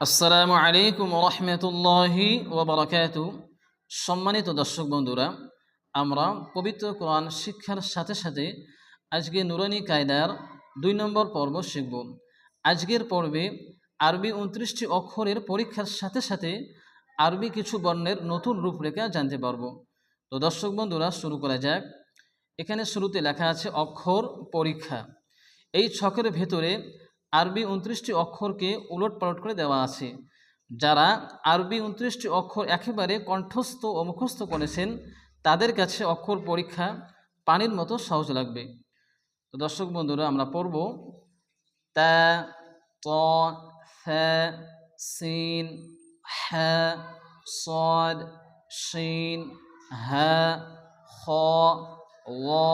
আসসালামু আলাইকুম রহমতুল্লাহি ওবরাকাতু সম্মানিত দর্শক বন্ধুরা, আমরা পবিত্র কোরআন শিক্ষার সাথে সাথে আজকে নুরানি কায়দার দুই নম্বর পর্ব শিখব। আজকের পর্বে আরবি উনত্রিশটি অক্ষরের পরীক্ষার সাথে সাথে আরবি কিছু বর্ণের নতুন রূপরেখা জানতে পারব। তো দর্শক বন্ধুরা, শুরু করা যাক। এখানে শুরুতে লেখা আছে অক্ষর পরীক্ষা। এই ছকের ভেতরে আরবি উনত্রিশটি অক্ষরকে উলট পালট করে দেওয়া আছে যারা আরবি উনত্রিশটি অক্ষর একেবারে কণ্ঠস্থ ও মুখস্থ করেছেন তাদের কাছে অক্ষর পরীক্ষা পানির মতো সহজ লাগবে তো দর্শক বন্ধুরা আমরা পড়ব তা ত থা সিন হা صاد শিন হা খ ও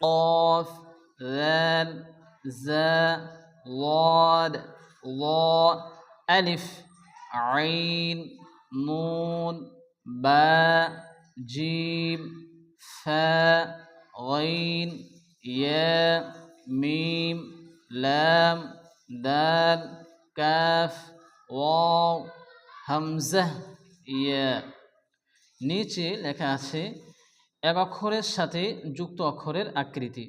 قاف ذال زا ضاد ضاء ألف عين نون باء جيم فاء غين ياء ميم لام دال كاف واو হামজা ইয়া নিচে লেখা আছে এক অক্ষরের সাথে যুক্ত অক্ষরের আকৃতি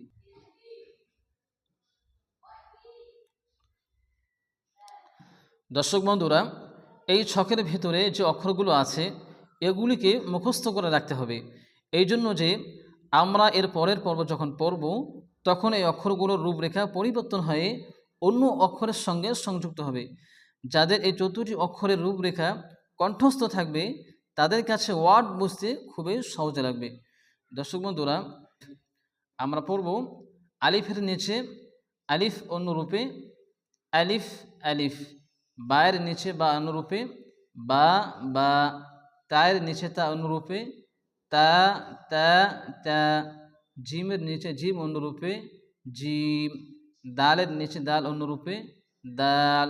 দর্শক বন্ধুরা, এই ছকের ভেতরে যে অক্ষরগুলো আছে, এগুলিকে মুখস্থ করে রাখতে হবে। এই জন্য যে আমরা এর পরের পর্ব যখন পড়ব, তখন এই অক্ষরগুলোর রূপরেখা পরিবর্তন হয়ে অন্য অক্ষরের সঙ্গে সংযুক্ত হবে। যাদের এই চতুর্থী অক্ষরের রূপরেখা কণ্ঠস্থ থাকবে, তাদের কাছে ওয়ার্ড বুঝতে খুবই সহজ লাগবে। দর্শক বন্ধুরা, আমরা পড়ব আলিফের নিচে আলিফ অন্যরূপে আলিফ আলিফ। বায়ের নিচে বা অনুরূপে, বা বা, তায়ের নিচে তা অনুরূপে, তা তা তা, জিমের নিচে জিম অনুরূপে, জিম, দালের নিচে দাল অনুরূপে, দাল,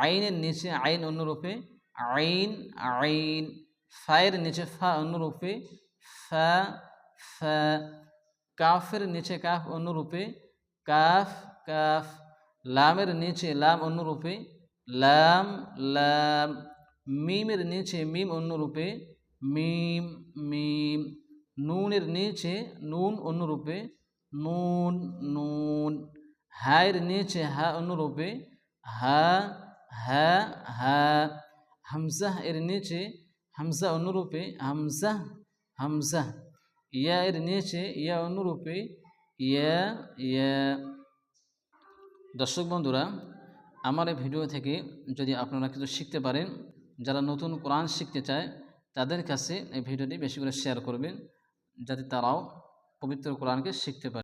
আইনের নিচে আইন অনুরূপে, আইন আইন, ফায়ের নিচে ফা অনুরূপে, ফা ফা, কাফের নিচে কাফ অনুরূপে, কাফ কাফ, লামের নিচে লাম অনুরূপে লাম লাম মিমের নিচে মিম অন্যরূপে মিম মিম নুনের নিচে নুন অন্যরূপে নুন নুন হায়ের নিচে হা অন্যরূপে হা হা হা হামজাহ এর নিচে হামজা অনুরূপে হামজা হামজা ইয়া এর নিচে ইয়া অনুরূপে ইয়া ইয়া দর্শক বন্ধুরা আমার এই ভিডিও থেকে যদি আপনারা কিছু শিখতে পারেন, যারা নতুন কোরআন শিখতে চায়, তাদের কাছে এই ভিডিওটি বেশি করে শেয়ার করবেন, যাতে তারাও পবিত্র কোরআনকে শিখতে পারে।